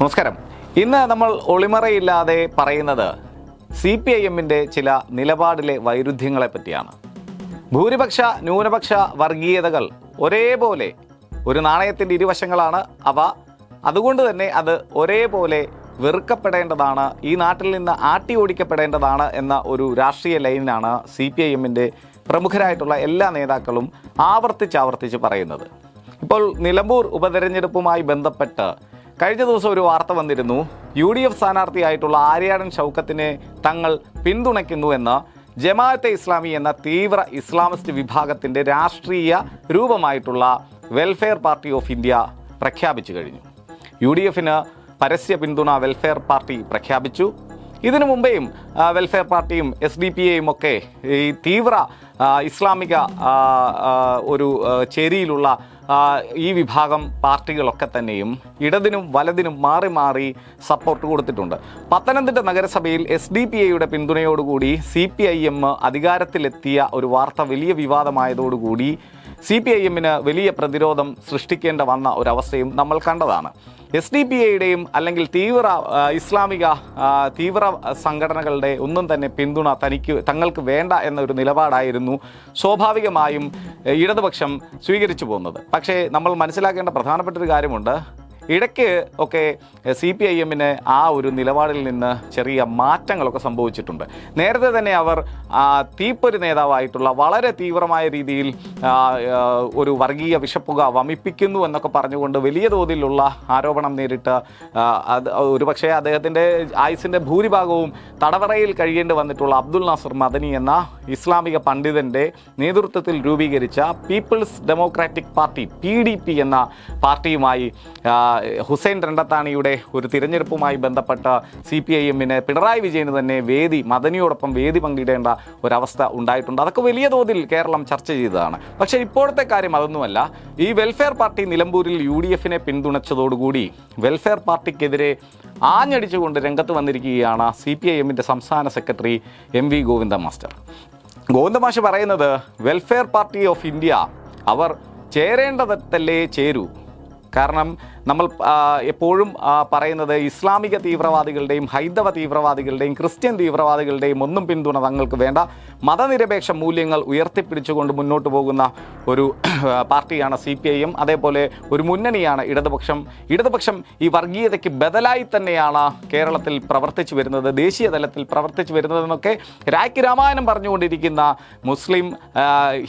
നമസ്കാരം. ഇന്ന് നമ്മൾ ഒളിമറയില്ലാതെ പറയുന്നത് സി പി ഐ എമ്മിന്റെ ചില നിലപാടിലെ വൈരുദ്ധ്യങ്ങളെ പറ്റിയാണ് ഭൂരിപക്ഷ ന്യൂനപക്ഷ വർഗീയതകൾ ഒരേപോലെ ഒരു നാണയത്തിന്റെ ഇരുവശങ്ങളാണ് അവ. അതുകൊണ്ട് തന്നെ അത് ഒരേപോലെ വെറുക്കപ്പെടേണ്ടതാണ് ഈ നാട്ടിൽ നിന്ന് ആട്ടി ഓടിക്കപ്പെടേണ്ടതാണ് എന്ന ഒരു രാഷ്ട്രീയ ലൈനാണ് സി പി ഐ എമ്മിന്റെ പ്രമുഖരായിട്ടുള്ള എല്ലാ നേതാക്കളും ആവർത്തിച്ചാവർത്തിച്ച് ആവർത്തിച്ച് പറയുന്നത്. ഇപ്പോൾ നിലമ്പൂർ ഉപതെരഞ്ഞെടുപ്പുമായി ബന്ധപ്പെട്ട് കഴിഞ്ഞ ദിവസം ഒരു വാർത്ത വന്നിരുന്നു. യു ഡി എഫ് സ്ഥാനാർത്ഥിയായിട്ടുള്ള ആര്യാടൻ ഷൗക്കത്തിനെ തങ്ങൾ പിന്തുണയ്ക്കുന്നു എന്ന്. ജമാഅത്തെ ഇസ്ലാമി എന്ന തീവ്ര ഇസ്ലാമിസ്റ്റ് വിഭാഗത്തിന്റെ രാഷ്ട്രീയ രൂപമായിട്ടുള്ള വെൽഫെയർ പാർട്ടി ഓഫ് ഇന്ത്യ പ്രഖ്യാപിച്ചു കഴിഞ്ഞു. യു ഡി എഫിന് പരസ്യ പിന്തുണ വെൽഫെയർ പാർട്ടി പ്രഖ്യാപിച്ചു. ഇതിനു മുമ്പേയും വെൽഫെയർ പാർട്ടിയും എസ് ഡി പി എയും ഒക്കെ ഈ തീവ്ര ഇസ്ലാമിക ഒരു ചേരിയിലുള്ള ഈ വിഭാഗം പാർട്ടികളൊക്കെ തന്നെയും ഇടതിനും വലതിനും മാറി മാറി സപ്പോർട്ട് കൊടുത്തിട്ടുണ്ട്. പത്തനംതിട്ട നഗരസഭയിൽ എസ് ഡി പി ഐയുടെ പിന്തുണയോടുകൂടി സി പി ഐ എം അധികാരത്തിലെത്തിയ ഒരു വാർത്ത വലിയ വിവാദമായതോടുകൂടി സി പി ഐ എമ്മിന് വലിയ പ്രതിരോധം സൃഷ്ടിക്കേണ്ട വന്ന ഒരവസ്ഥയും നമ്മൾ കണ്ടതാണ്. എസ് ഡി പി ഐയുടെയും അല്ലെങ്കിൽ തീവ്ര ഇസ്ലാമിക തീവ്ര സംഘടനകളുടെ ഒന്നും തന്നെ പിന്തുണ തനിക്ക് തങ്ങൾക്ക് വേണ്ട എന്നൊരു നിലപാടായിരുന്നു സ്വാഭാവികമായും ഇടതുപക്ഷം സ്വീകരിച്ചു പോകുന്നത്. പക്ഷേ നമ്മൾ മനസ്സിലാക്കേണ്ട പ്രധാനപ്പെട്ട ഒരു കാര്യമുണ്ട്. ഇടയ്ക്ക് ഒക്കെ സി പി ഐ എമ്മിന് ആ ഒരു നിലപാടിൽ നിന്ന് ചെറിയ മാറ്റങ്ങളൊക്കെ സംഭവിച്ചിട്ടുണ്ട്. നേരത്തെ തന്നെ അവർ തീപ്പൊരു നേതാവായിട്ടുള്ള വളരെ തീവ്രമായ രീതിയിൽ ഒരു വർഗീയ വിഷപ്പുക വമിപ്പിക്കുന്നു എന്നൊക്കെ പറഞ്ഞുകൊണ്ട് വലിയ തോതിലുള്ള ആരോപണം നേരിട്ട് അത് ഒരുപക്ഷെ അദ്ദേഹത്തിന്റെ ആയുസിന്റെ ഭൂരിഭാഗവും തടവറയിൽ കഴിയേണ്ടി വന്നിട്ടുള്ള അബ്ദുൽ നാസർ മദനി എന്ന ഇസ്ലാമിക പണ്ഡിതന്റെ നേതൃത്വത്തിൽ രൂപീകരിച്ച people's democratic party P D P എന്ന പാർട്ടിയുമായി ഹുസൈൻ രണ്ടത്താണിയുടെ ഒരു തിരഞ്ഞെടുപ്പുമായി ബന്ധപ്പെട്ട സി പി ഐ എമ്മിന് പിണറായി വിജയന് തന്നെ വേദി മദനിയോടൊപ്പം വേദി പങ്കിടേണ്ട ഒരവസ്ഥ ഉണ്ടായിട്ടുണ്ട്. അതൊക്കെ വലിയ തോതിൽ കേരളം ചർച്ച ചെയ്തതാണ്. പക്ഷേ ഇപ്പോഴത്തെ കാര്യം അതൊന്നുമല്ല. ഈ വെൽഫെയർ പാർട്ടി നിലമ്പൂരിൽ യു ഡി എഫിനെ പിന്തുണച്ചതോടുകൂടി വെൽഫെയർ പാർട്ടിക്കെതിരെ ആഞ്ഞടിച്ചുകൊണ്ട് രംഗത്ത് വന്നിരിക്കുകയാണ് സി പി ഐ എമ്മിന്റെ സംസ്ഥാന secretary M V Govinda master. Govinda മാഷ് പറയുന്നത് വെൽഫെയർ പാർട്ടി ഓഫ് ഇന്ത്യ അവർ ചേരേണ്ടതല്ലേ ചേരൂ. കാരണം നമ്മൾ എപ്പോഴും പറയുന്നത് ഇസ്ലാമിക തീവ്രവാദികളുടെയും ഹൈന്ദവ തീവ്രവാദികളുടെയും ക്രിസ്ത്യൻ തീവ്രവാദികളുടെയും ഒന്നും പിന്തുണ തങ്ങൾക്ക് വേണ്ട. മതനിരപേക്ഷ മൂല്യങ്ങൾ ഉയർത്തിപ്പിടിച്ചുകൊണ്ട് മുന്നോട്ട് പോകുന്ന ഒരു പാർട്ടിയാണ് സി പി ഐ എം. അതേപോലെ ഒരു മുന്നണിയാണ് ഇടതുപക്ഷം. ഇടതുപക്ഷം ഈ വർഗീയതയ്ക്ക് ബദലായി തന്നെയാണ് കേരളത്തിൽ പ്രവർത്തിച്ചു വരുന്നത് ദേശീയ തലത്തിൽ പ്രവർത്തിച്ചു വരുന്നതെന്നൊക്കെ രാഖി രാമായണം പറഞ്ഞുകൊണ്ടിരിക്കുന്ന മുസ്ലിം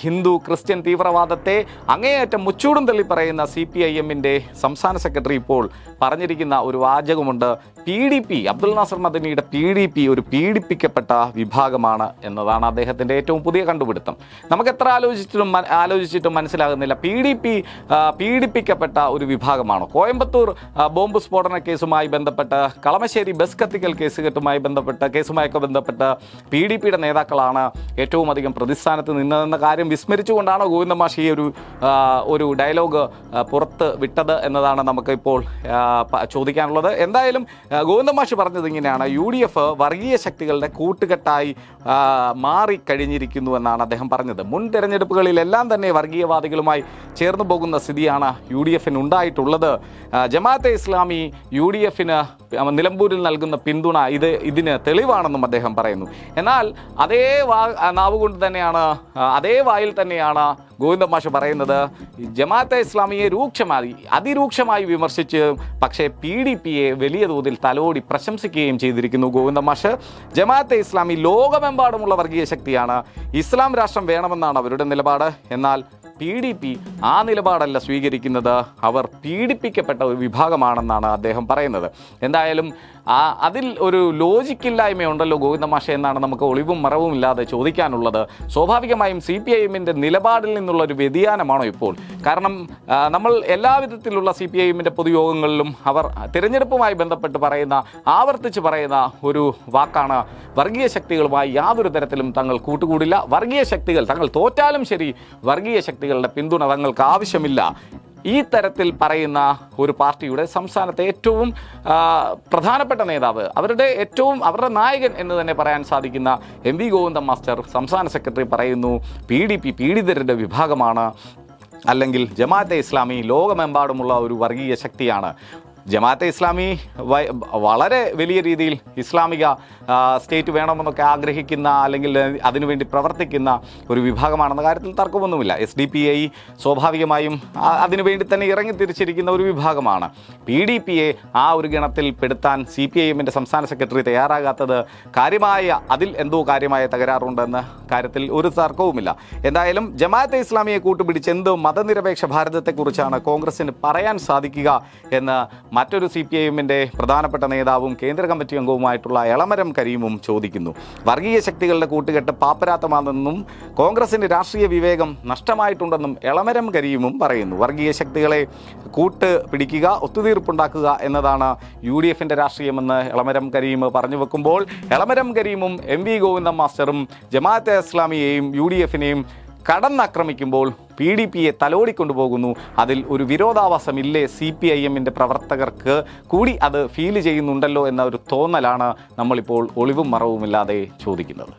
ഹിന്ദു ക്രിസ്ത്യൻ തീവ്രവാദത്തെ അങ്ങേയറ്റം മുച്ചൂടും തള്ളി പറയുന്ന സി പി ഐ എമ്മിന്റെ സംസ്ഥാന സെക്രട്ടറി ഇപ്പോൾ പറഞ്ഞിരിക്കുന്ന ഒരു വാചകമുണ്ട്. P D P Abdul Nasir മദനിയുടെ P D P ഒരു പീഡിപ്പിക്കപ്പെട്ട വിഭാഗമാണ് എന്നതാണ് അദ്ദേഹത്തിന്റെ ഏറ്റവും പുതിയ കണ്ടുപിടുത്തം. നമുക്ക് എത്ര ആലോചിച്ചിട്ടും ആലോചിച്ചിട്ടും മനസ്സിലാകുന്നില്ല. പി ഡി പി പീഡിപ്പിക്കപ്പെട്ട ഒരു വിഭാഗമാണ്? കോയമ്പത്തൂർ ബോംബ് സ്ഫോടന കേസുമായി ബന്ധപ്പെട്ട് കളമശ്ശേരി ബസ് കത്തിക്കൽ കേസുകെട്ടുമായി ബന്ധപ്പെട്ട് കേസുമായൊക്കെ ബന്ധപ്പെട്ട് പി ഡി പിയുടെ നേതാക്കളാണ് ഏറ്റവും അധികം പ്രതിസ്ഥാനത്ത് നിന്നതെന്ന കാര്യം വിസ്മരിച്ചുകൊണ്ടാണോ ഗോവിന്ദമാഷി ഈ ഒരു ഒരു ഡയലോഗ് പുറത്ത് വിട്ടത് എന്നതാണ് നമുക്കിപ്പോൾ ചോദിക്കാനുള്ളത്. എന്തായാലും ഗോവിന്ദമാഷി പറഞ്ഞത് ഇങ്ങനെയാണ്. യു ഡി എഫ് വർഗീയ ശക്തികളുടെ കൂട്ടുകെട്ടായി മാറിക്കഴിഞ്ഞിരിക്കുന്നു എന്നാണ് അദ്ദേഹം പറഞ്ഞത്. മുൻ തെരഞ്ഞെടുപ്പുകളിലെല്ലാം തന്നെ വർഗീയവാദികളുമായി ചേർന്നു പോകുന്ന സ്ഥിതിയാണ് യു ഡി എഫിന് ഉണ്ടായിട്ടുള്ളത്. ജമാഅത്തെ ഇസ്ലാമി യു ഡി എഫിന് നിലമ്പൂരിൽ നൽകുന്ന പിന്തുണ ഇത് ഇതിന് തെളിവാണെന്നും അദ്ദേഹം പറയുന്നു. എന്നാൽ അതേ വാ നാവുകൊണ്ട് തന്നെയാണ് അതേ വായിൽ തന്നെയാണ് ഗോവിന്ദ മാഷ് പറയുന്നത് ജമാഅത്തെ ഇസ്ലാമിയെ രൂക്ഷമായി അതിരൂക്ഷമായി വിമർശിച്ച് പക്ഷേ പി ഡി പിയെ വലിയ തോതിൽ തലോടി പ്രശംസിക്കുകയും ചെയ്തിരിക്കുന്നു ഗോവിന്ദ മാഷ്. ജമാഅത്തെ ഇസ്ലാമി ലോകമെമ്പാടുമുള്ള വർഗീയ ശക്തിയാണ്. ഇസ്ലാം രാഷ്ട്രം വേണമെന്നാണ് അവരുടെ നിലപാട്. എന്നാൽ പി ഡി പി ആ നിലപാടല്ല സ്വീകരിക്കുന്നത്. അവർ പീഡിപ്പിക്കപ്പെട്ട ഒരു വിഭാഗമാണെന്നാണ് അദ്ദേഹം പറയുന്നത്. എന്തായാലും ആ അതിൽ ഒരു ലോജിക്കില്ലായ്മയുണ്ടല്ലോ ഗോവിന്ദമാഷ എന്നാണ് നമുക്ക് ഒളിവും മറവും ഇല്ലാതെ ചോദിക്കാനുള്ളത്. സ്വാഭാവികമായും സി പി ഐ എമ്മിന്റെ നിലപാടിൽ നിന്നുള്ള ഒരു വ്യതിയാനമാണോ ഇപ്പോൾ? കാരണം നമ്മൾ എല്ലാവിധത്തിലുള്ള സി പി ഐ എമ്മിന്റെ പൊതുയോഗങ്ങളിലും അവർ തിരഞ്ഞെടുപ്പുമായി ബന്ധപ്പെട്ട് പറയുന്ന ആവർത്തിച്ച് പറയുന്ന ഒരു വാക്കാണ് വർഗീയ ശക്തികളുമായി യാതൊരു തരത്തിലും തങ്ങൾ കൂട്ടുകൂടില്ല. വർഗീയ ശക്തികൾ തങ്ങൾ തോറ്റാലും ശരി വർഗീയ ശക്തികളുടെ പിന്തുണ തങ്ങൾക്ക് ആവശ്യമില്ല. ഈ തരത്തിൽ പറയുന്ന ഒരു പാർട്ടിയുടെ സംസ്ഥാനത്തെ ഏറ്റവും പ്രധാനപ്പെട്ട നേതാവ് അവരുടെ ഏറ്റവും അവരുടെ നായകൻ എന്ന് തന്നെ പറയാൻ സാധിക്കുന്ന എം വി ഗോവിന്ദ മാസ്റ്റർ സംസ്ഥാന സെക്രട്ടറി പറയുന്നു പി ഡി പി പീഡിതരുടെ വിഭാഗമാണ്. അല്ലെങ്കിൽ ജമാഅത്തെ ഇസ്ലാമി ലോകമെമ്പാടുമുള്ള ഒരു വർഗീയ ശക്തിയാണ്. ജമാഅത്തെ ഇസ്ലാമി വളരെ വലിയ രീതിയിൽ ഇസ്ലാമിക സ്റ്റേറ്റ് വേണമെന്നൊക്കെ ആഗ്രഹിക്കുന്ന അല്ലെങ്കിൽ അതിനുവേണ്ടി പ്രവർത്തിക്കുന്ന ഒരു വിഭാഗമാണെന്ന കാര്യത്തിൽ തർക്കമൊന്നുമില്ല. എസ് ഡി പി ഐ സ്വാഭാവികമായും അതിനുവേണ്ടി തന്നെ ഇറങ്ങി തിരിച്ചിരിക്കുന്ന ഒരു വിഭാഗമാണ്. പി ഡി പി എ ആ ഒരു ഗണത്തിൽ പെടുത്താൻ സി പി ഐ എമ്മിന്റെ സംസ്ഥാന സെക്രട്ടറി തയ്യാറാകാത്തത് കാര്യമായ അതിൽ എന്തോ കാര്യമായ തകരാറുണ്ടെന്ന കാര്യത്തിൽ ഒരു തർക്കവുമില്ല. എന്തായാലും ജമാഅത്തെ ഇസ്ലാമിയെ കൂട്ടുപിടിച്ച് എന്തോ മതനിരപേക്ഷ ഭാരതത്തെക്കുറിച്ചാണ് കോൺഗ്രസിന് പറയാൻ സാധിക്കുക എന്ന് മറ്റൊരു സി പി ഐഎമ്മിന്റെ പ്രധാനപ്പെട്ട നേതാവും കേന്ദ്ര കമ്മിറ്റി അംഗവുമായിട്ടുള്ള എളമരം കരീമും ചോദിക്കുന്നു. വർഗീയ ശക്തികളുടെ കൂട്ടുകെട്ട് പാപ്പരാത്തമാണെന്നും കോൺഗ്രസിന്റെ രാഷ്ട്രീയ വിവേകം നഷ്ടമായിട്ടുണ്ടെന്നും എളമരം കരീമും പറയുന്നു. വർഗീയ ശക്തികളെ കൂട്ട് പിടിക്കുക ഒത്തുതീർപ്പുണ്ടാക്കുക എന്നതാണ് യു ഡി എഫിന്റെ രാഷ്ട്രീയമെന്ന് എളമരം കരീം പറഞ്ഞു വെക്കുമ്പോൾ എളമരം കരീമും എം വി ഗോവിന്ദൻ മാസ്റ്ററും ജമാഅത്തെ ഇസ്ലാമിയെയും യു ഡി എഫിനെയും കടന്നാക്രമിക്കുമ്പോൾ പി ഡി പിയെ തലോടിക്കൊണ്ടുപോകുന്നു. അതിൽ ഒരു വിരോധാവാസമില്ലേ സി പി ഐ എമ്മിന്റെ പ്രവർത്തകർക്ക്? കൂടി അത് ഫീൽ ചെയ്യുന്നുണ്ടല്ലോ എന്ന ഒരു തോന്നലാണ് നമ്മളിപ്പോൾ ഒളിവും മറവുമില്ലാതെ ചോദിക്കുന്നത്.